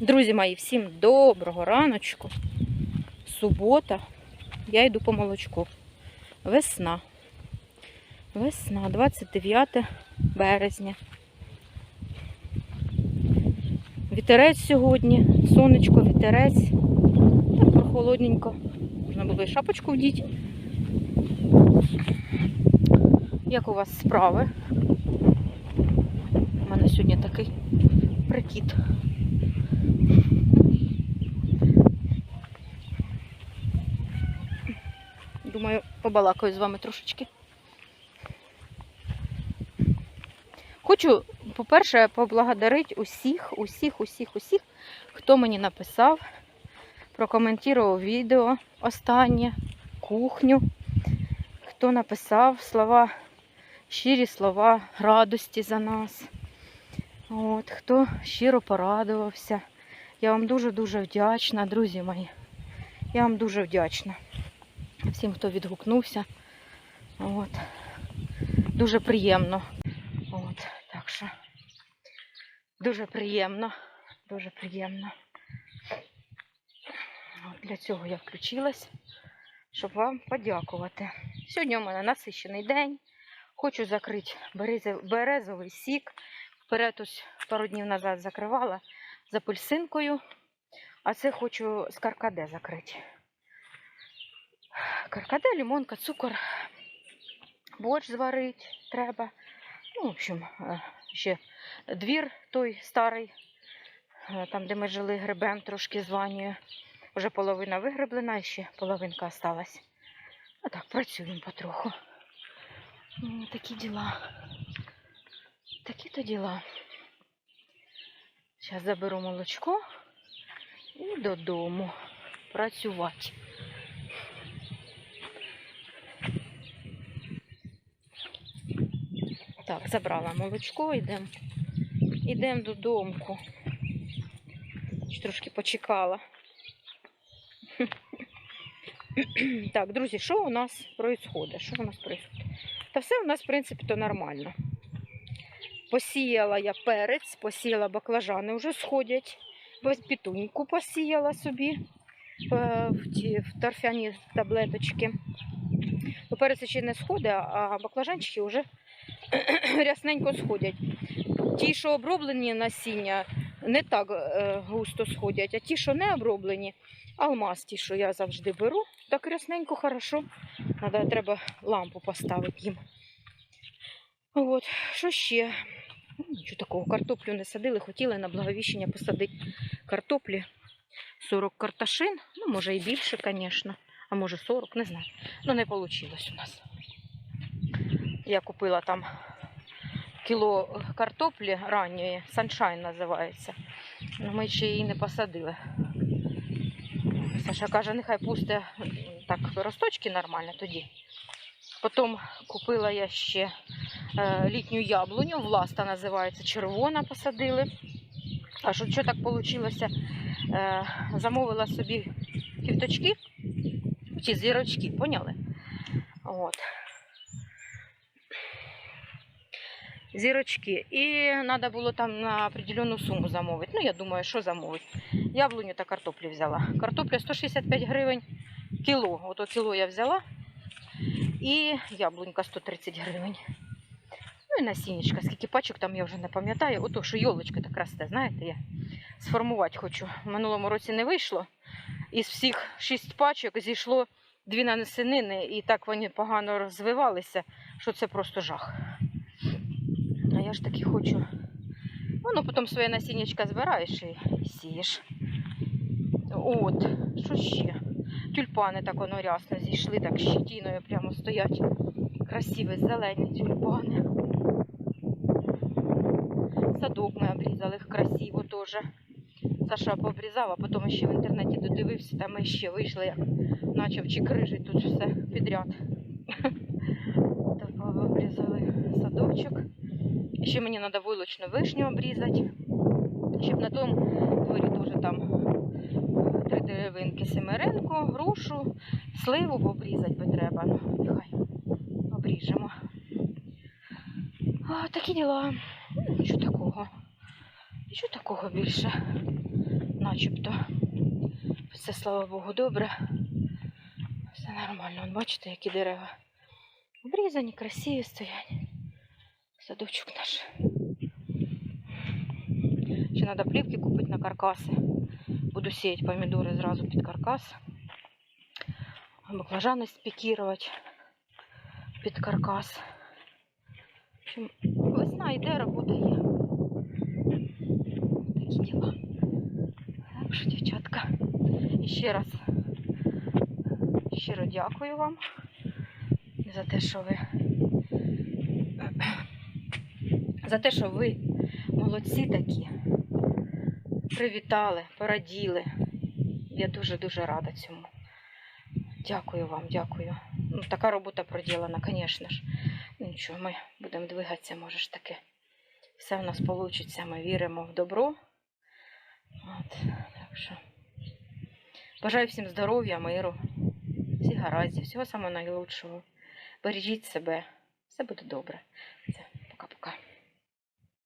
Друзі мої, всім доброго раночку. Субота. Я йду по молочку. Весна. Весна, 29 березня. Вітерець сьогодні, сонечко, вітерець. Так прохолодненько. Можна було і шапочку вдіти. Як у вас справи? У мене сьогодні такий прикид. Думаю, побалакаю з вами трошечки. Хочу, по-перше, поблагодарити усіх, усіх, усіх, усіх, хто мені написав, прокоментував відео останнє, кухню, хто написав слова, щирі слова радості за нас. От, хто щиро порадувався. Я вам дуже-дуже вдячна, друзі мої. Я вам дуже вдячна всім, хто відгукнувся. От. Дуже приємно. От, так що дуже приємно, дуже приємно. От, для цього я включилась, щоб вам подякувати. Сьогодні у мене насичений день. Хочу закрити березовий сік. Вперед ось пару днів назад закривала з апельсинкою, а це хочу з каркаде закрити. Каркаде, лимонка, цукор, борщ зварити треба. Ну, в общем, е, ще двір той старий, е, там, де ми жили, гребем трошки званює. Вже половина вигреблена, і ще половинка осталась. А так, працюємо потроху. Такі діла. Такі-то діла. Зараз заберу молочко і додому працювати. Так, забрала молочко, йдемо. Йдемо додому. Трошки почекала. Так, друзі, що у нас відбувається? Що у нас відбувається? Та все у нас, в принципі, то нормально. Посіяла я перець, посіяла баклажани, вже сходять. Пітуньку посіяла собі е, в ті в торфяні таблеточки. Бо перець ще не сходить, а баклажанчики вже рясненько сходять. Ті, що оброблені насіння, не так е, густо сходять, а ті, що не оброблені, алмаз, ті, що я завжди беру, так рясненько, хорошо. Надо, треба лампу поставити їм. От, що ще? Ну, Нічого такого, картоплю не садили, хотіли на благовіщення посадити картоплі. 40 карташин, ну, може і більше, звісно, а може 40, не знаю. Ну, не вийшло у нас. Я купила там кіло картоплі ранньої, саншайн називається. Ну, ми ще її не посадили. Саша каже, нехай пусте так росточки нормально тоді. Потім купила я ще е, літню яблуню, власта називається, червона посадили. А що, що так вийшло? Е, замовила собі квіточки, чи зірочки, поняли? От. Зірочки. І треба було там на определенну суму замовити. Ну, я думаю, що замовити. Яблуню та картоплю взяла. Картопля 165 гривень кіло. Ото кіло я взяла. І яблунька 130 гривень. Ну і насіннячка. Скільки пачок там я вже не пам'ятаю. Ото, що йолочка так росте, знаєте, я сформувати хочу. В минулому році не вийшло. Із всіх шість пачок зійшло дві нанесенини, і так вони погано розвивалися, що це просто жах. А я ж таки хочу. Воно потім своє насіннячка збираєш і, сієш. От, що ще? Тюльпани так воно рясно зійшли, так щетіною прямо стоять. Красиві зелені тюльпани. Садок ми обрізали красиво теж. Саша пообрізав, а потім ще в інтернеті додивився, там ми ще вийшло, як почав чикрижить тут все підряд. Так обрізали садочок. Ще мені треба вилочну вишню обрізати, щоб на тому дворі теж там три деревинки семеренку, грушу, сливу обрізати би треба. Нехай обріжемо. А, такі діла. Нічого такого. Нічого такого більше. начебто. Все, слава Богу, добре. Все нормально. Бачите, які дерева. Обрізані, красиві стоять. Садочок наш. Ще треба плівки купити на каркаси. Буду сіяти помідори зразу під каркас. Баклажани спікірувати під каркас. В общем, весна йде, робота є. Такі діла. Так що, дівчатка, і ще раз щиро дякую вам за те, що ви за те, що ви молодці такі. Привітали, пораділи. Я дуже-дуже рада цьому. Дякую вам, дякую. Ну, така робота проділена, звісно ж. Ну, Нічого, ми будемо двигатися, може ж таки. Все в нас вийде, ми віримо в добро. От, так що. Бажаю всім здоров'я, миру, всіх гараздів, всього самого найлучшого. Бережіть себе, все буде добре.